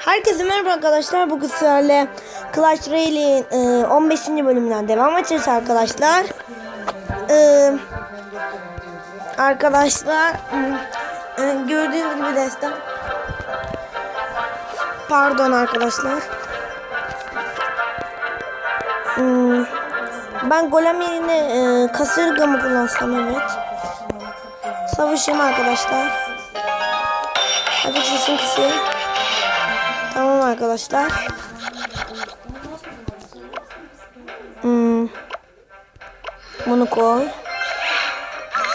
Herkese merhaba arkadaşlar. Bugün sizlerle Clash Royale'in e, 15. bölümünden devam edeceğiz arkadaşlar. E, arkadaşlar e, e, gördüğünüz gibi destek. Pardon arkadaşlar. Hmm, ben golem yerine e, kasırga mı kullansam evet. Savaşayım arkadaşlar. Hadi kesin kısayım. Tamam arkadaşlar. Hmm. Bunu koy.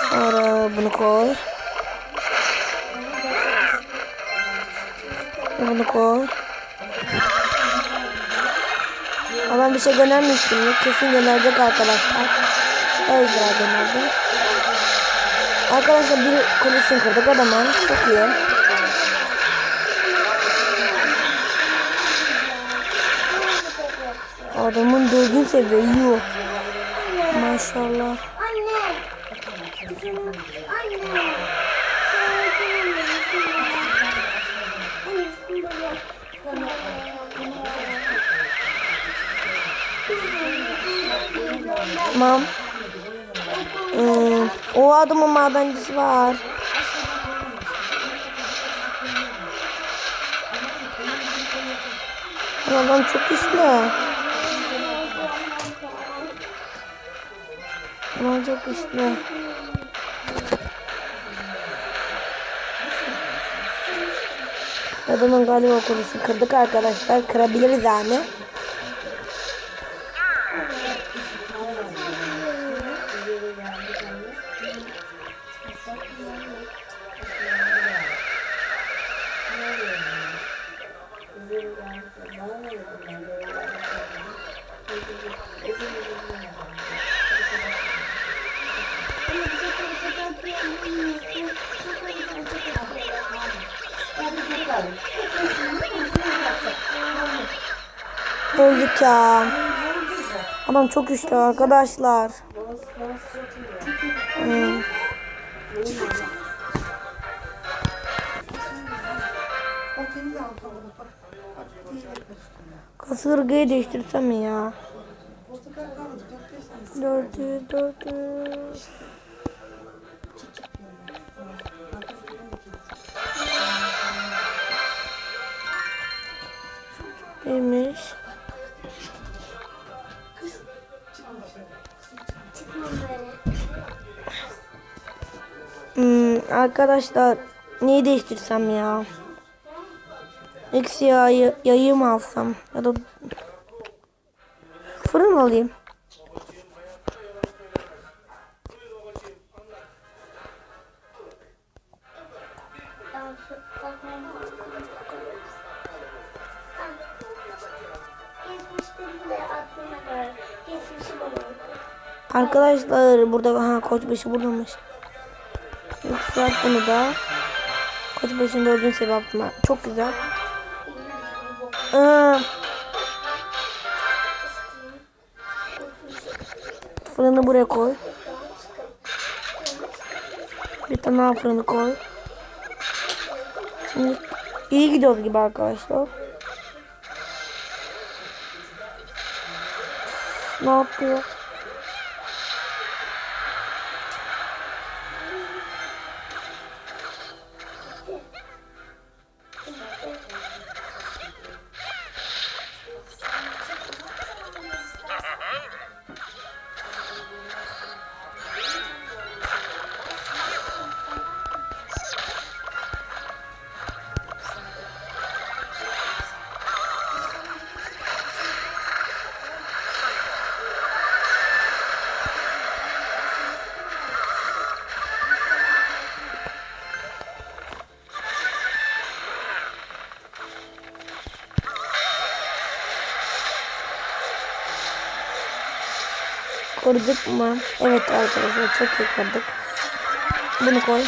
Sonra bunu koy. Bunu koy. Ama bir şey göndermiştim. Kesin gönderecek arkadaşlar. Ezra gönderdi. Arkadaşlar bir kulesini kırdık adamın. Çok iyi. Adamın dördüncü seviye iyi. Maşallah. Anne. Anne. Tamam. Hmm, o adamın madencisi var. Adam çok güçlü. Adam çok güçlü. Adamın galiba kulesini kırdık arkadaşlar. Kırabiliriz yani. Öldük ya. Adam çok güçlü arkadaşlar. Hmm. Kasırgayı değiştirsem ya? Dördü, dördü. Neymiş? Hmm, arkadaşlar neyi değiştirsem ya? Eksi yağı, yayı mı alsam? Ya da fırın alayım. Arkadaşlar burada ha koçbaşı buradaymış. Yükselt bunu da. Koçbaşı'nın dördüncü yaptım ben. Çok güzel. Ee, fırını buraya koy. Bir tane daha fırını koy. Şimdi iyi gidiyoruz gibi arkadaşlar. Ne yapıyor? Kırdık mı? Evet arkadaşlar çok iyi kırdık. Bunu koy.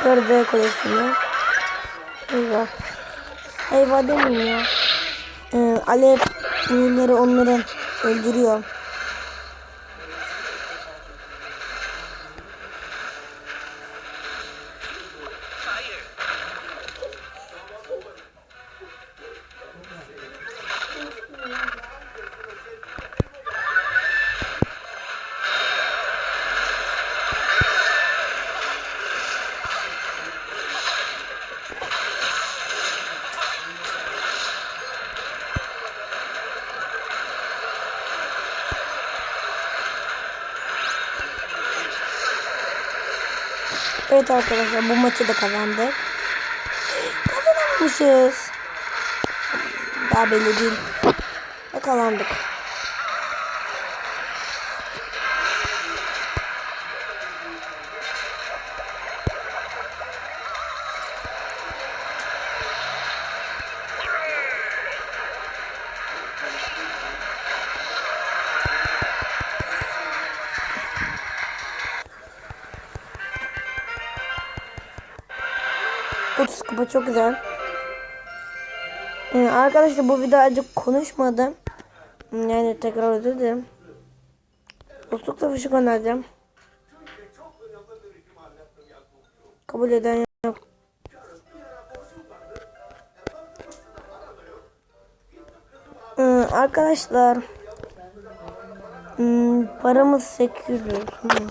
Yukarıda koleksiyonu. Eyvah. Eyvah demeyeyim ya. Ee, alev nurları onları öldürüyor. Evet arkadaşlar bu maçı da kazandık. Kazanmışız. Daha belli değil. Ve kazandık. Otuz kupa çok güzel. Ee, arkadaşlar bu video azıcık konuşmadım. Yani tekrar özür dilerim. Dostlukla fışı göndereceğim. Kabul eden yok. Ee, arkadaşlar hmm, paramız 800. Hmm.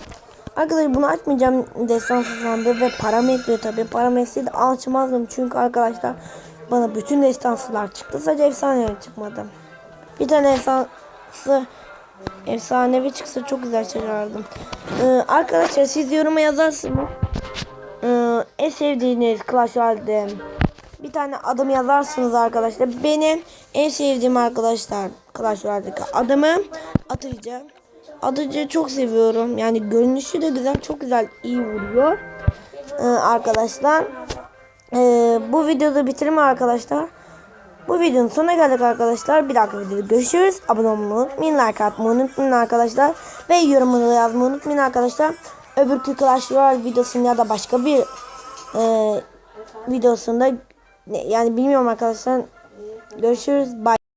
Arkadaşlar bunu açmayacağım destansı sandığı ve param yetmiyor tabi. Param etseydi açmazdım çünkü arkadaşlar bana bütün destansılar çıktı. Sadece efsaneler çıkmadı. Bir tane efsansı efsanevi çıksa çok güzel çıkardım. Ee, arkadaşlar siz yoruma yazarsınız. Ee, en sevdiğiniz Clash Royale'de bir tane adım yazarsınız arkadaşlar. Benim en sevdiğim arkadaşlar Clash Royale'deki adımı atacağım. Adıcı çok seviyorum. Yani görünüşü de güzel. Çok güzel. iyi vuruyor. Ee, arkadaşlar. Ee, bu videoda bitirme arkadaşlar. Bu videonun sonuna geldik arkadaşlar. Bir dahaki videoda görüşürüz. Abone olmayı unutmayın. Like atmayı unutmayın arkadaşlar. Ve yorumunu yazmayı unutmayın arkadaşlar. Öbürkü Clash Royale videosunu ya da başka bir e, videosunda yani bilmiyorum arkadaşlar. Görüşürüz. Bye.